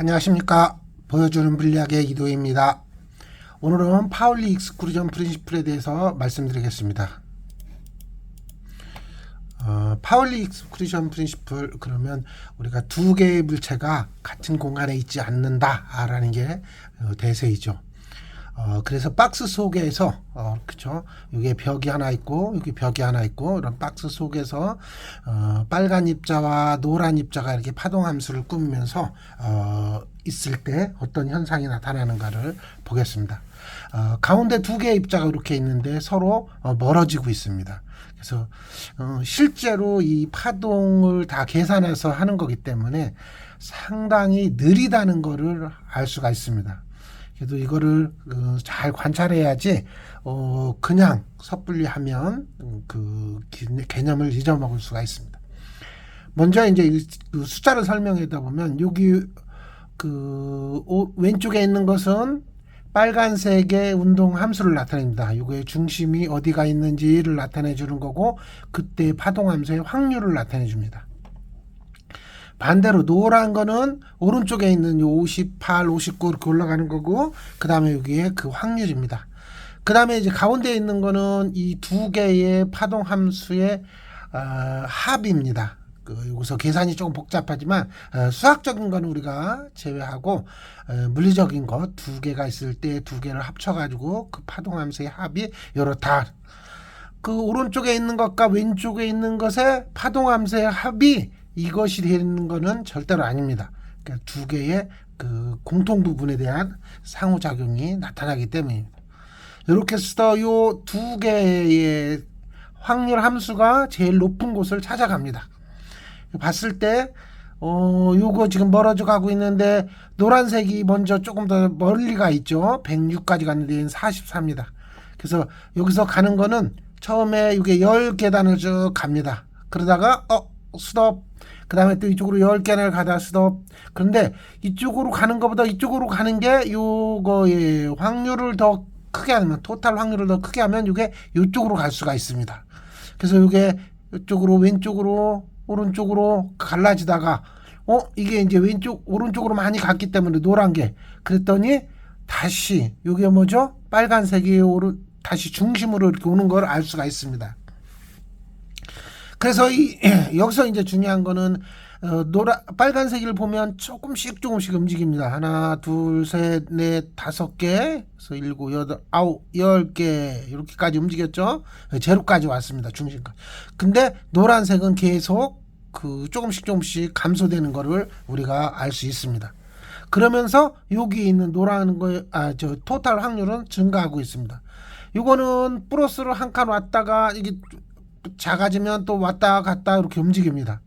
안녕하십니까. 보여주는 물리학의 이도입니다. 오늘은 파울리 익스크루전 프린시플에 대해서 말씀드리겠습니다. 어, 파울리 익스크루전 프린시플 그러면 우리가 두 개의 물체가 같은 공간에 있지 않는다 라는 게 어, 대세이죠. 어, 그래서 박스 속에서, 어, 그쵸. 여기에 벽이 하나 있고, 여기 벽이 하나 있고, 이런 박스 속에서, 어, 빨간 입자와 노란 입자가 이렇게 파동 함수를 꾸미면서, 어, 있을 때 어떤 현상이 나타나는가를 보겠습니다. 어, 가운데 두 개의 입자가 이렇게 있는데 서로 어, 멀어지고 있습니다. 그래서, 어, 실제로 이 파동을 다 계산해서 하는 거기 때문에 상당히 느리다는 거를 알 수가 있습니다. 그래도 이거를 어, 잘 관찰해야지 어 그냥 섣불리 하면 음, 그 기- 개념을 잊어먹을 수가 있습니다. 먼저 이제 이- 그 숫자를 설명하다 보면 여기 그 오- 왼쪽에 있는 것은 빨간색의 운동 함수를 나타냅니다. 이거의 중심이 어디가 있는지를 나타내 주는 거고 그때 파동 함수의 확률을 나타내 줍니다. 반대로 노란 거는 오른쪽에 있는 요 58, 59 이렇게 올라가는 거고 그 다음에 여기에 그 확률입니다. 그 다음에 이제 가운데 있는 거는 이 두 개의 파동 함수의 어, 합입니다. 그 여기서 계산이 조금 복잡하지만 어, 수학적인 거는 우리가 제외하고 어, 물리적인 것 두 개가 있을 때 두 개를 합쳐가지고 그 파동 함수의 합이 이렇다. 그 오른쪽에 있는 것과 왼쪽에 있는 것의 파동 함수의 합이 이것이 되는 것은 절대로 아닙니다. 그러니까 두 개의 그 공통 부분에 대한 상호작용이 나타나기 때문입니다. 이렇게 해서 요두 개의 확률 함수가 제일 높은 곳을 찾아갑니다. 봤을 때, 어, 요거 지금 멀어져 가고 있는데, 노란색이 먼저 조금 더 멀리 가 있죠. 106까지 갔는데, 얘는 44입니다. 그래서 여기서 가는 거는 처음에 이게 10계단을 쭉 갑니다. 그러다가, 어, 스톱. 그 다음에 또 이쪽으로 10계단을 가다 스톱. 그런데 이쪽으로 가는 것보다 이쪽으로 가는 게 요거의 확률을 더 크게 하면, 토탈 확률을 더 크게 하면 이게 이쪽으로 갈 수가 있습니다. 그래서 이게 이쪽으로 왼쪽으로 오른쪽으로 갈라지다가 어 이게 이제 왼쪽 오른쪽으로 많이 갔기 때문에 노란 게 그랬더니 다시 이게 뭐죠 빨간색이 오른 다시 중심으로 이렇게 오는 걸 알 수가 있습니다. 그래서 이 여기서 이제 중요한 거는 어, 노라 빨간색을 보면 조금씩 조금씩 움직입니다. 하나, 둘, 셋, 넷, 다섯 개, 그래서 일곱, 여덟, 아홉, 열 개 이렇게까지 움직였죠. 제로까지 왔습니다. 중심까지. 근데 노란색은 계속 그 조금씩 조금씩 감소되는 거를 우리가 알 수 있습니다. 그러면서 여기 있는 노란 거, 아, 저 토탈 확률은 증가하고 있습니다. 이거는 플러스로 한 칸 왔다가 이게 작아지면 또 왔다 갔다 이렇게 움직입니다.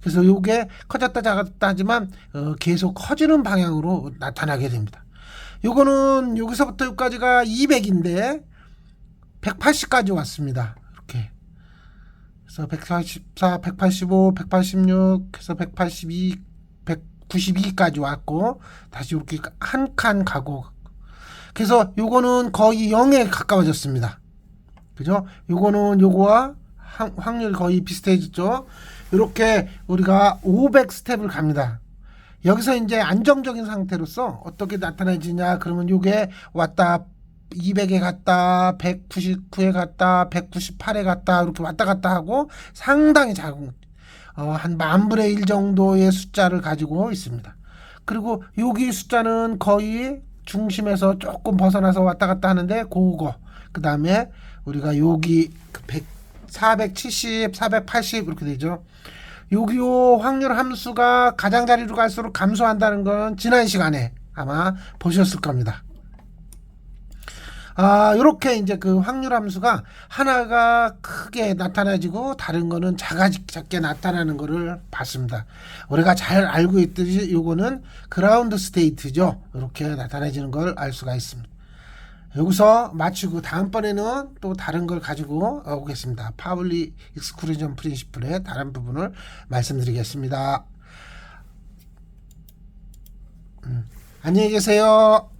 그래서 요게 커졌다 작았다 하지만 어, 계속 커지는 방향으로 나타나게 됩니다. 요거는 여기서부터 여기까지가 200인데 180까지 왔습니다. 이렇게. 그래서 184, 185, 186, 해서 182, 192까지 왔고 다시 이렇게 한 칸 가고 그래서 요거는 거의 0에 가까워졌습니다. 그죠? 요거는 요거와 한- 확률 거의 비슷해졌죠. 이렇게 우리가 500 스텝을 갑니다. 여기서 이제 안정적인 상태로서 어떻게 나타내지냐 그러면 요게 왔다 200에 갔다 199에 갔다 198에 갔다 이렇게 왔다 갔다 하고 상당히 작은 어, 한 만분의 1 정도의 숫자를 가지고 있습니다. 그리고 여기 숫자는 거의 중심에서 조금 벗어나서 왔다 갔다 하는데 그거 그 다음에 우리가 여기 그 100, 470, 480 이렇게 되죠. 여기요 확률 함수가 가장자리로 갈수록 감소한다는 건 지난 시간에 아마 보셨을 겁니다. 아, 요렇게 이제 그 확률 함수가 하나가 크게 나타나지고 다른 거는 작아 작게 나타나는 거를 봤습니다. 우리가 잘 알고 있듯이 요거는 그라운드 스테이트죠. 이렇게 나타내지는 걸 알 수가 있습니다. 여기서 마치고 다음번에는 또 다른 걸 가지고 오겠습니다. 파블리 익스크루전 프린시플의 다른 부분을 말씀드리겠습니다. 음, 안녕히 계세요.